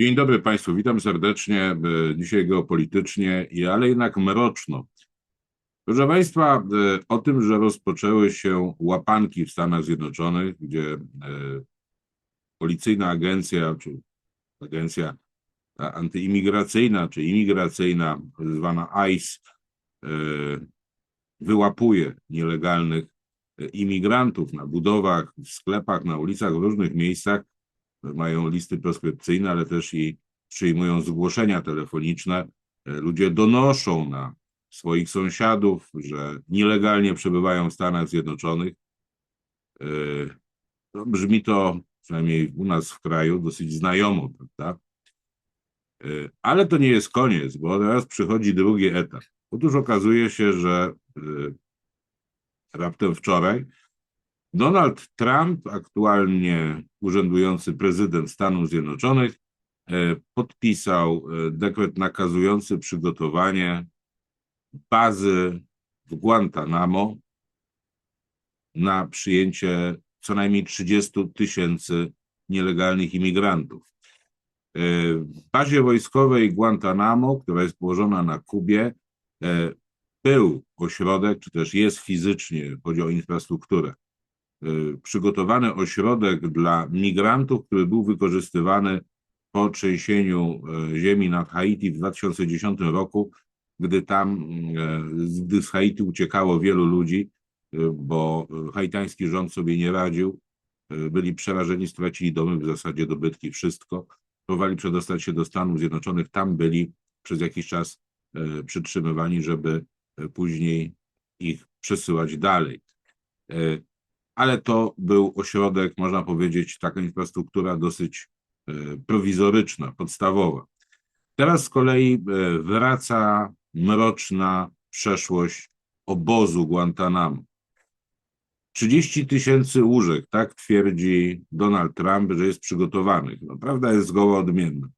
Dzień dobry Państwu, witam serdecznie. e, Dzisiaj geopolitycznie, ale jednak mroczno. Proszę Państwa, e, o tym, że rozpoczęły się łapanki w Stanach Zjednoczonych, gdzie e, policyjna agencja, czy agencja antyimigracyjna, czy imigracyjna, zwana ICE, wyłapuje nielegalnych imigrantów na budowach, w sklepach, na ulicach, w różnych miejscach. Mają listy proskrypcyjne, ale też i przyjmują zgłoszenia telefoniczne. E, Ludzie donoszą na swoich sąsiadów, że nielegalnie przebywają w Stanach Zjednoczonych. E, no, Brzmi to, przynajmniej u nas w kraju, dosyć znajomo, prawda? E, Ale to nie jest koniec, bo teraz przychodzi drugi etap. Otóż okazuje się, że raptem wczoraj Donald Trump, aktualnie urzędujący prezydent Stanów Zjednoczonych, e, podpisał e, dekret nakazujący przygotowanie bazy w Guantanamo na przyjęcie co najmniej 30 tysięcy nielegalnych imigrantów. E, W bazie wojskowej Guantanamo, która jest położona na Kubie, był ośrodek, czy też jest fizycznie, chodzi o infrastrukturę, przygotowany ośrodek dla migrantów, który był wykorzystywany po trzęsieniu e, ziemi nad Haiti w 2010 roku, gdy tam, e, gdy z Haiti uciekało wielu ludzi, bo haitański rząd sobie nie radził, byli przerażeni, stracili domy, w zasadzie dobytki, wszystko. Próbowali przedostać się do Stanów Zjednoczonych, tam byli przez jakiś czas przytrzymywani, żeby później ich przesyłać dalej. Ale to był ośrodek, można powiedzieć, taka infrastruktura dosyć e, prowizoryczna, podstawowa. Teraz z kolei e, wraca mroczna przeszłość obozu Guantanamo. 30 tysięcy łóżek, tak twierdzi Donald Trump, że jest przygotowanych. No, prawda jest zgoła odmienna.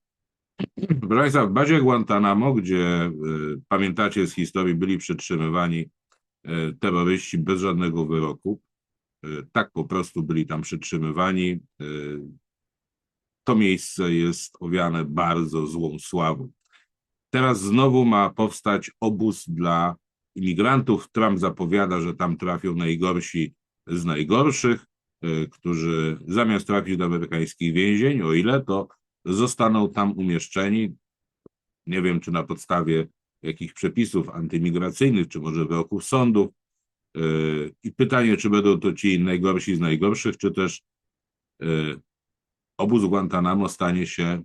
Proszę Państwa, w bazie Guantanamo, gdzie y, pamiętacie z historii, byli przetrzymywani y, terroryści bez żadnego wyroku, tak po prostu byli tam przetrzymywani. y, To miejsce jest owiane bardzo złą sławą. Teraz znowu ma powstać obóz dla imigrantów. Trump zapowiada, że tam trafią najgorsi z najgorszych, y, którzy zamiast trafić do amerykańskich więzień, o ile to zostaną tam umieszczeni. Nie wiem, czy na podstawie jakich przepisów antymigracyjnych, czy może wyroków sądów. Y, I pytanie, czy będą to ci najgorsi z najgorszych, czy też y, obóz Guantanamo stanie się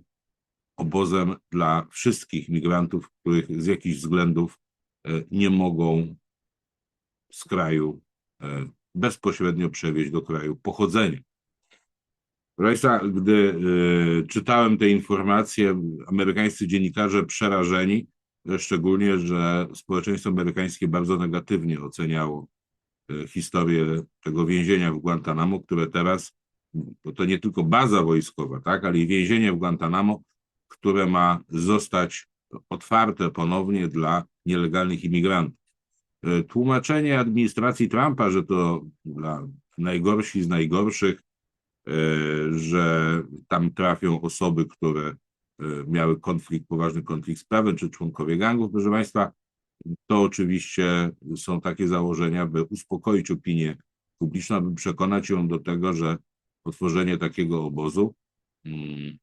obozem dla wszystkich migrantów, których z jakichś względów e, nie mogą z kraju e, bezpośrednio przewieźć do kraju pochodzenia. Państwa, gdy e, czytałem te informacje, amerykańscy dziennikarze przerażeni, e, szczególnie, że społeczeństwo amerykańskie bardzo negatywnie oceniało e, historię tego więzienia w Guantanamo, które teraz, bo to nie tylko baza wojskowa, tak, ale i więzienie w Guantanamo, które ma zostać otwarte ponownie dla nielegalnych imigrantów. E, Tłumaczenie administracji Trumpa, że to dla najgorsi z najgorszych, e, że tam trafią osoby, które miały konflikt, poważny konflikt z prawem, czy członkowie gangów, proszę Państwa, to oczywiście są takie założenia, by uspokoić opinię publiczną, aby przekonać ją do tego, że otworzenie takiego obozu mm,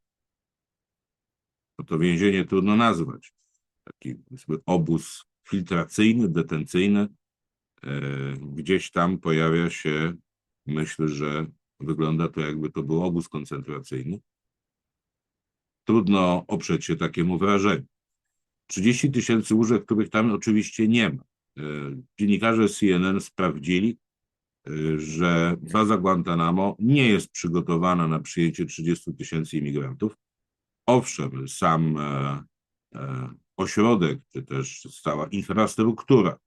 no to więzienie trudno nazwać. Taki obóz filtracyjny, detencyjny. E, Gdzieś tam pojawia się, myślę, że wygląda to jakby to był obóz koncentracyjny. Trudno oprzeć się takiemu wrażeniu. 30 tysięcy łóżek, których tam oczywiście nie ma. E, Dziennikarze CNN sprawdzili, e, że baza Guantanamo nie jest przygotowana na przyjęcie 30 tysięcy imigrantów. Owszem, sam e, ośrodek, czy też cała infrastruktura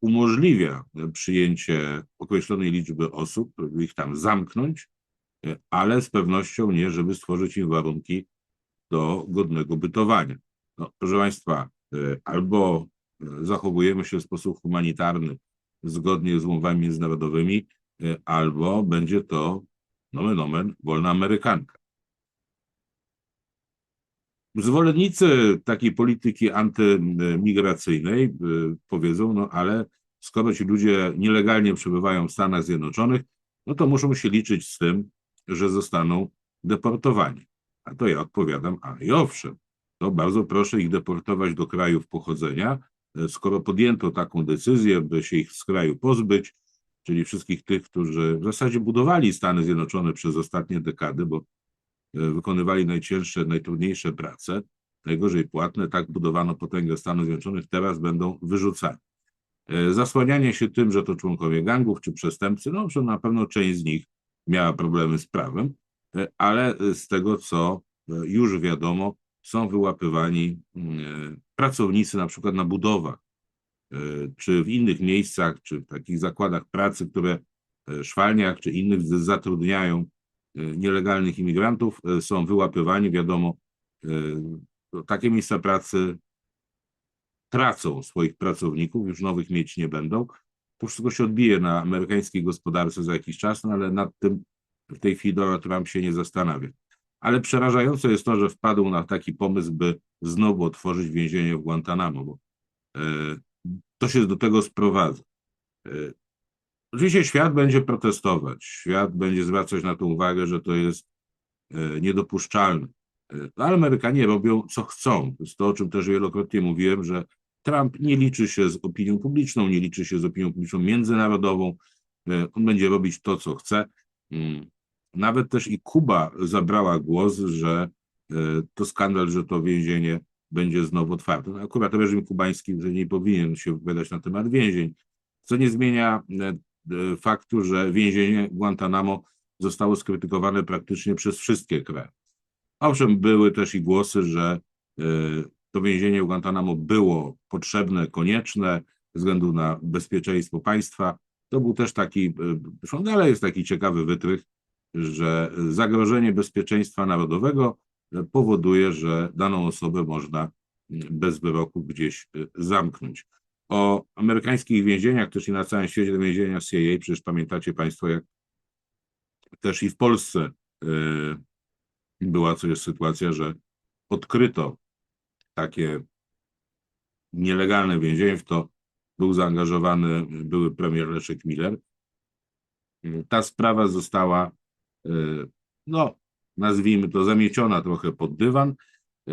umożliwia przyjęcie określonej liczby osób, żeby ich tam zamknąć, ale z pewnością nie, żeby stworzyć im warunki do godnego bytowania. No, proszę Państwa, e, albo e, zachowujemy się w sposób humanitarny, zgodnie z umowami międzynarodowymi, e, albo będzie to, nomen omen, wolna Amerykanka. Zwolennicy takiej polityki antymigracyjnej powiedzą, no ale skoro ci ludzie nielegalnie przebywają w Stanach Zjednoczonych, no to muszą się liczyć z tym, że zostaną deportowani. A to ja odpowiadam, a i owszem, to bardzo proszę ich deportować do krajów pochodzenia, e, skoro podjęto taką decyzję, by się ich z kraju pozbyć, czyli wszystkich tych, którzy w zasadzie budowali Stany Zjednoczone przez ostatnie dekady, bo e, wykonywali najcięższe, najtrudniejsze prace, najgorzej płatne, tak budowano potęgę Stanów Zjednoczonych, teraz będą wyrzucani. E, zasłanianie się tym, że to członkowie gangów czy przestępcy, no że na pewno część z nich miała problemy z prawem, ale z tego, co już wiadomo, są wyłapywani mm, pracownicy na przykład na budowach, e, czy w innych miejscach, czy w takich zakładach pracy, które e, szwalniach, czy innych zatrudniają e, nielegalnych imigrantów, są wyłapywani. Wiadomo, takie miejsca pracy tracą swoich pracowników, już nowych mieć nie będą. To wszystko się odbije na amerykańskiej gospodarce za jakiś czas, no ale nad tym w tej chwili Donald Trump się nie zastanawia. Ale przerażające jest to, że wpadł na taki pomysł, by znowu otworzyć więzienie w Guantanamo, bo e, to się do tego sprowadza. E, oczywiście świat będzie protestować, świat będzie zwracać na to uwagę, że to jest e, niedopuszczalne. Ale Amerykanie robią co chcą. To jest to, o czym też wielokrotnie mówiłem, że Trump nie liczy się z opinią publiczną, nie liczy się z opinią publiczną międzynarodową. On będzie robić to, co chce. Nawet też i Kuba zabrała głos, że e, to skandal, że to więzienie będzie znowu otwarte. No, akurat reżim kubański nie powinien się wypowiadać na temat więzień, co nie zmienia e, e, faktu, że więzienie Guantanamo zostało skrytykowane praktycznie przez wszystkie kraje. Owszem, były też i głosy, że to więzienie Guantanamo było potrzebne, konieczne ze względu na bezpieczeństwo państwa. To był też taki, zresztą jest taki ciekawy wytrych, że zagrożenie bezpieczeństwa narodowego powoduje, że daną osobę można bez wyroku gdzieś y, zamknąć. O amerykańskich więzieniach, też i na całym świecie więzienia CIA, przecież pamiętacie Państwo, jak też i w Polsce y, była coś sytuacja, że odkryto takie nielegalne więzienie, w to był zaangażowany były premier Leszek Miller. Ta sprawa została E, no, nazwijmy to, zamieciona trochę pod dywan, e,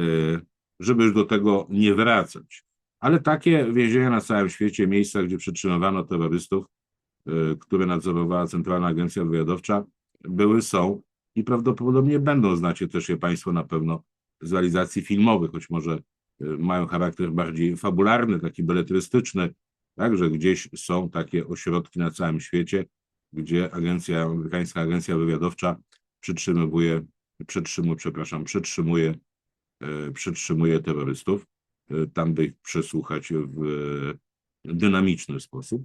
żeby już do tego nie wracać. Ale takie więzienia na całym świecie, miejsca, gdzie przetrzymywano terrorystów, e, które nadzorowała Centralna Agencja Wywiadowcza, były, są i prawdopodobnie będą. Znacie też je Państwo na pewno z realizacji filmowych, choć może mają charakter bardziej fabularny, taki beletrystyczny, także gdzieś są takie ośrodki na całym świecie, gdzie agencja, amerykańska agencja wywiadowcza przytrzymuje, przetrzymuje, przepraszam, przetrzymuje, e, przetrzymuje terrorystów, e, tam by ich przesłuchać w dynamiczny sposób.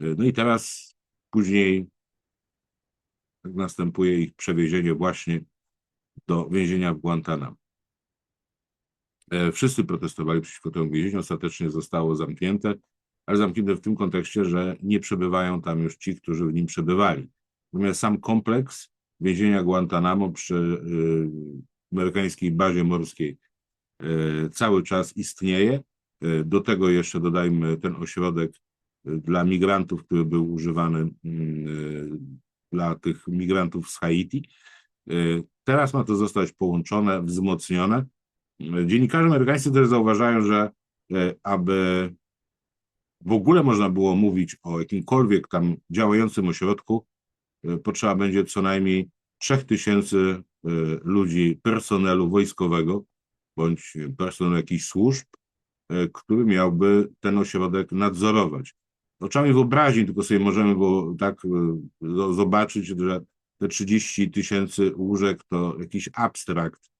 E, no i teraz później następuje ich przewiezienie właśnie do więzienia w Guantanamo. Wszyscy protestowali przeciwko temu więzieniu, ostatecznie zostało zamknięte ale zamknięte w tym kontekście, że nie przebywają tam już ci, którzy w nim przebywali. Natomiast sam kompleks więzienia Guantanamo przy y, amerykańskiej bazie morskiej y, cały czas istnieje. Y, do tego jeszcze dodajmy ten ośrodek dla migrantów, który był używany dla tych migrantów z Haiti. Teraz ma to zostać połączone, wzmocnione. Dziennikarze amerykańscy też zauważają, że aby w ogóle można było mówić o jakimkolwiek tam działającym ośrodku, e, potrzeba będzie co najmniej 3000 e, ludzi personelu wojskowego bądź personelu jakichś służb, e, który miałby ten ośrodek nadzorować. Oczami wyobraźni tylko sobie możemy było tak zobaczyć, że te 30 tysięcy łóżek to jakiś abstrakt,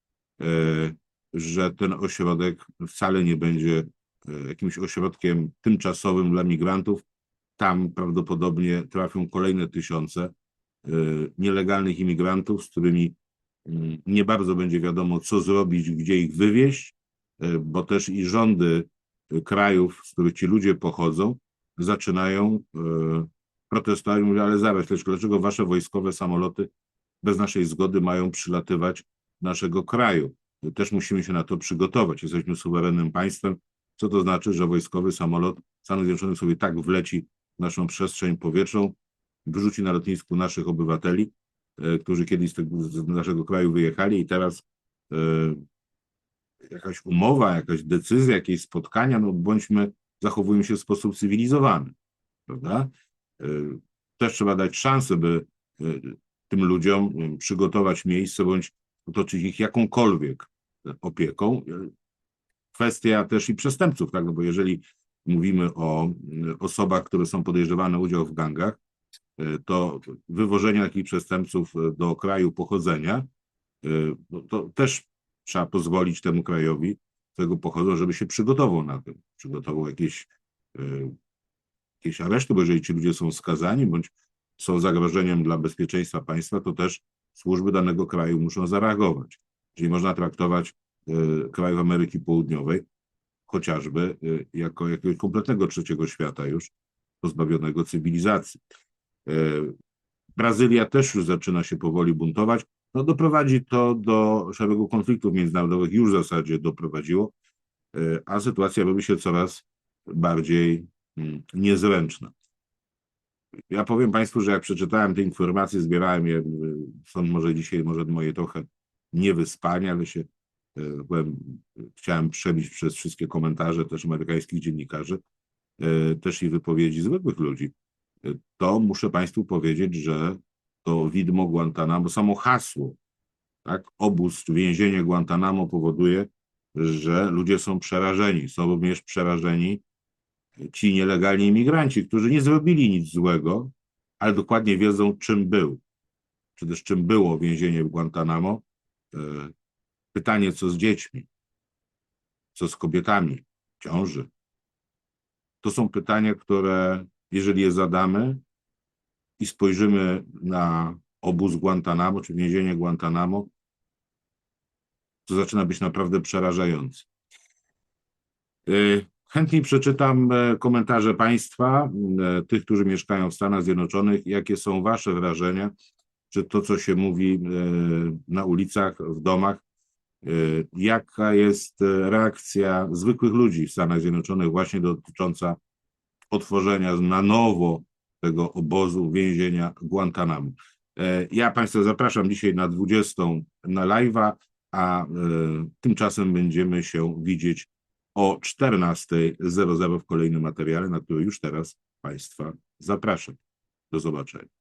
że ten ośrodek wcale nie będzie jakimś ośrodkiem tymczasowym dla migrantów. Tam prawdopodobnie trafią kolejne tysiące e, nielegalnych imigrantów, z którymi mm, nie bardzo będzie wiadomo, co zrobić, gdzie ich wywieźć, e, bo też i rządy krajów, z których ci ludzie pochodzą, zaczynają protestować. Mówią, ale zaraz, dlaczego wasze wojskowe samoloty bez naszej zgody mają przylatywać naszego kraju? też musimy się na to przygotować. Jesteśmy suwerennym państwem, co to znaczy, że wojskowy samolot Stanów Zjednoczonych sobie tak wleci w naszą przestrzeń powietrzną, wyrzuci na lotnisku naszych obywateli, e, którzy kiedyś z, tego, z naszego kraju wyjechali i teraz e, jakaś umowa, jakaś decyzja, jakieś spotkania, no bądźmy, zachowujmy się w sposób cywilizowany, prawda? E, Też trzeba dać szansę, by tym ludziom e, przygotować miejsce bądź otoczyć ich jakąkolwiek opieką. Kwestia też i przestępców, tak? No bo jeżeli mówimy o e, osobach, które są podejrzewane o udział w gangach, e, to wywożenie takich przestępców e, do kraju pochodzenia, e, no to też trzeba pozwolić temu krajowi, którego pochodzą, żeby się przygotował na to. Przygotował jakieś, jakieś areszty, bo jeżeli ci ludzie są skazani bądź są zagrożeniem dla bezpieczeństwa państwa, to też służby danego kraju muszą zareagować. Czyli można traktować krajów Ameryki Południowej chociażby e, jako jakiegoś kompletnego trzeciego świata już, pozbawionego cywilizacji. E, Brazylia też już zaczyna się powoli buntować. No, doprowadzi to do szeregu konfliktów międzynarodowych, już w zasadzie doprowadziło, a sytuacja robi się coraz bardziej mm, niezręczna. Ja powiem Państwu, że jak przeczytałem te informacje, zbierałem je, y, są może dzisiaj, może moje trochę niewyspanie, ale się byłem, chciałem przebić przez wszystkie komentarze też amerykańskich dziennikarzy, e, też i wypowiedzi zwykłych ludzi. E, To muszę Państwu powiedzieć, że to widmo Guantanamo, samo hasło, tak, obóz, więzienie Guantanamo powoduje, że ludzie są przerażeni. Są również przerażeni ci nielegalni imigranci, którzy nie zrobili nic złego, ale dokładnie wiedzą, czym był. Czy też czym było więzienie w Guantanamo. Pytanie, co z dziećmi? Co z kobietami w ciąży? To są pytania, które, jeżeli je zadamy i spojrzymy na obóz Guantanamo, czy więzienie Guantanamo, to zaczyna być naprawdę przerażające. E, Chętnie przeczytam e, komentarze Państwa, e, tych, którzy mieszkają w Stanach Zjednoczonych. Jakie są Wasze wrażenia? Czy to, co się mówi e, na ulicach, w domach, jaka jest e, reakcja zwykłych ludzi w Stanach Zjednoczonych właśnie dotycząca otworzenia na nowo tego obozu więzienia Guantanamo. E, Ja Państwa zapraszam dzisiaj na 20 na live'a, a tymczasem będziemy się widzieć o 14.00 w kolejnym materiale, na który już teraz Państwa zapraszam. Do zobaczenia.